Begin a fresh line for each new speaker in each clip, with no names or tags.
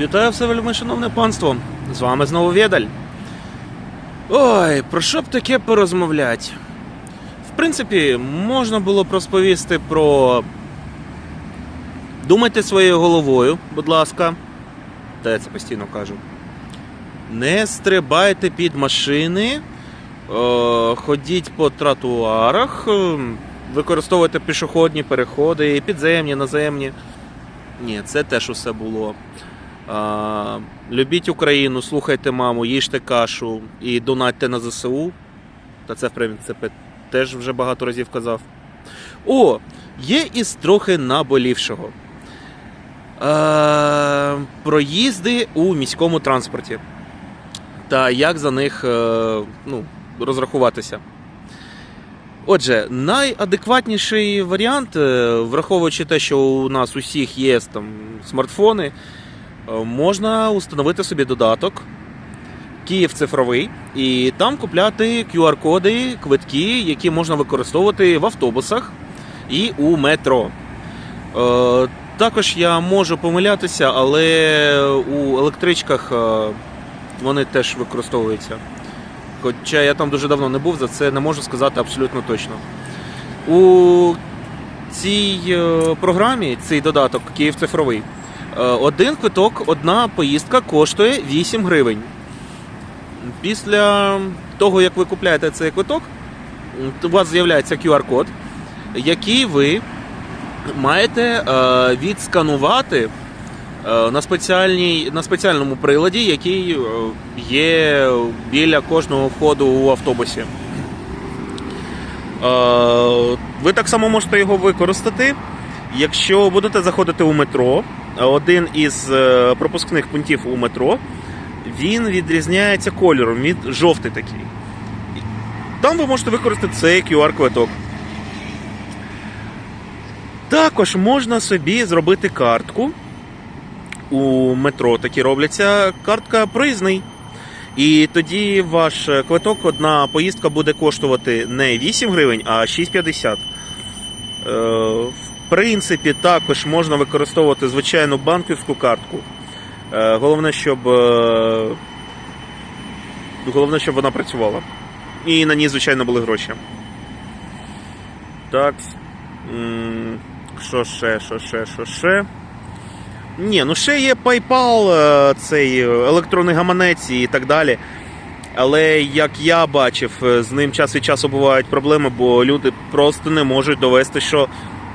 Вітаю все вельми шановне панство. З вами знову Відаль. Ой, про що б таке порозмовляти? В принципі, можна було б розповісти про. Думайте своєю головою, будь ласка. Та я це постійно кажу. Не стрибайте під машини, е, ходіть по тротуарах, е, використовуйте пішохідні переходи, підземні, наземні. Ні, це теж усе було. Любіть Україну, слухайте маму, їжте кашу і донатьте на ЗСУ. Та це, в принципі, теж вже багато разів казав. О, є із трохи наболівшого. Проїзди у міському транспорті. Та як за них е, ну, розрахуватися. Отже, найадекватніший варіант, е, враховуючи те, що у нас усіх є там смартфони, можна установити собі додаток Київ цифровий і там купляти QR-коди, квитки, які можна використовувати в автобусах і у метро. Е, Також я можу помилятися, але у електричках е, вони теж використовуються. Хоча я там дуже давно не був, за це не можу сказати абсолютно точно. У цій е, програмі, цей додаток Київ цифровий, е, один квиток, одна поїздка коштує 8 гривень. Після того, як ви купляєте цей квиток, у вас з'являється QR-код, який ви маєте е, відсканувати е, на, спеціальній, на спеціальному приладі, який е, є біля кожного входу у автобусі. Е, Ви так само можете його використати, якщо будете заходити у метро. Один із е, пропускних пунктів у метро він відрізняється кольором, він жовтий такий. Там ви можете використати цей QR-квиток. Також можна собі зробити картку. У метро такі робляться. Картка проїзний. І тоді ваш квиток, одна поїздка буде коштувати не 8 гривень, а 6,50. Принципі, також можна використовувати звичайну банківську картку. Е, Головне, щоб, е, головне, щоб вона працювала. І на ній, звичайно, були гроші. Так. Що ще, що ще, що ще? Ні, ну ще є PayPal, е, цей електронний гаманець і так далі. Але як я бачив, з ним час від часу бувають проблеми, бо люди просто не можуть довести, що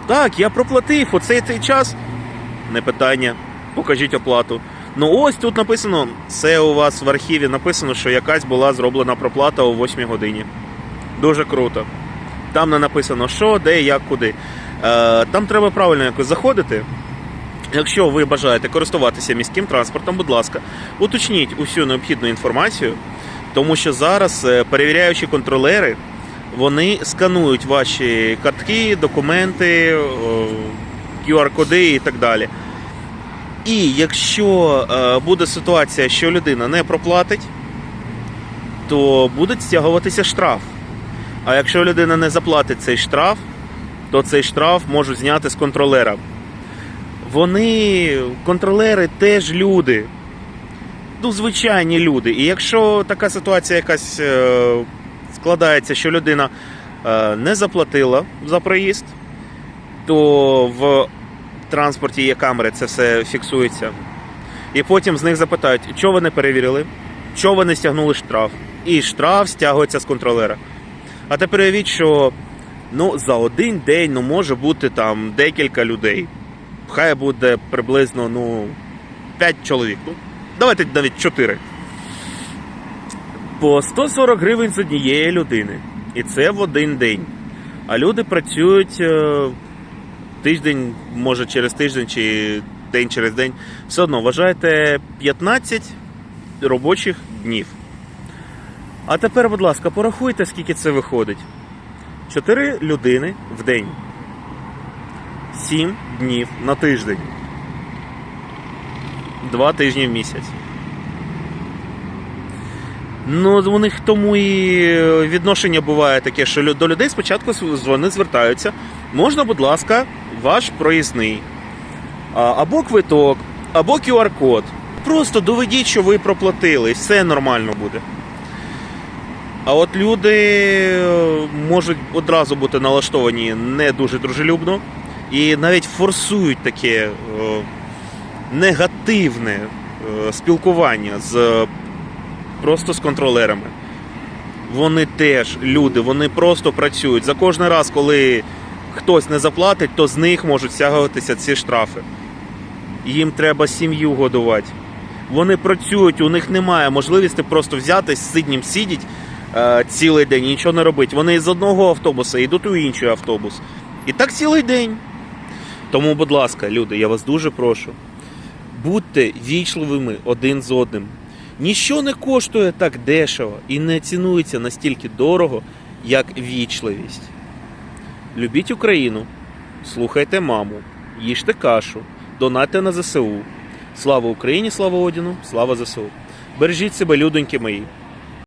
так, я проплатив оцей цей час. Не питання, покажіть оплату. Ну ось тут написано, це у вас в архіві написано, що якась була зроблена проплата о 8 годині. Дуже круто. Там не написано, що, де, як, куди. Е, там треба правильно якось заходити. Якщо ви бажаєте користуватися міським транспортом, будь ласка, уточніть усю необхідну інформацію, тому що зараз е, перевіряючі контролери вони сканують ваші картки, документи, QR-коди і так далі. І якщо е, буде ситуація, що людина не проплатить, то буде стягуватися штраф. А якщо людина не заплатить цей штраф, то цей штраф можуть зняти з контролера. Вони, контролери, теж люди. Ну, звичайні люди. І якщо така ситуація якась е, складається, що людина е, не заплатила за проїзд, то в транспорті є камери, це все фіксується. І потім з них запитають, що ви не перевірили, що ви не стягнули штраф. І штраф стягується з контролера. А тепер уявіть, що ну, за один день ну, може бути там декілька людей. Хай буде приблизно ну, 5 чоловік. Ну, давайте навіть 4. По 140 гривень з однієї людини. І це в один день. А люди працюють е, тиждень, може через тиждень чи день через день. Все одно вважайте 15 робочих днів. А тепер, будь ласка, порахуйте, скільки це виходить. 4 людини в день. 7 днів на тиждень. 2 тижні в місяць. Ну, у них тому і відношення буває таке, що до людей спочатку вони звертаються. Можна, будь ласка, ваш проїзний. Або квиток, або QR-код. просто доведіть, що ви проплатили, і все нормально буде. А от люди е, можуть одразу бути налаштовані не дуже дружелюбно і навіть форсують таке е, негативне е, спілкування з е, просто з контролерами. Вони теж люди, вони просто працюють. За кожен раз, коли хтось не заплатить, то з них можуть стягуватися ці штрафи. Їм треба сім'ю годувати. Вони працюють, у них немає можливості просто взяти сиднім сидіть е, цілий день і нічого не робити. Вони з одного автобуса йдуть у інший автобус. І так цілий день. Тому, будь ласка, люди, я вас дуже прошу. Будьте вічливими один з одним. Ніщо не коштує так дешево і не цінується настільки дорого, як вічливість. Любіть Україну, слухайте маму, їжте кашу, донатьте на ЗСУ. Слава Україні, слава Одіну, слава ЗСУ. Бережіть себе, людоньки мої.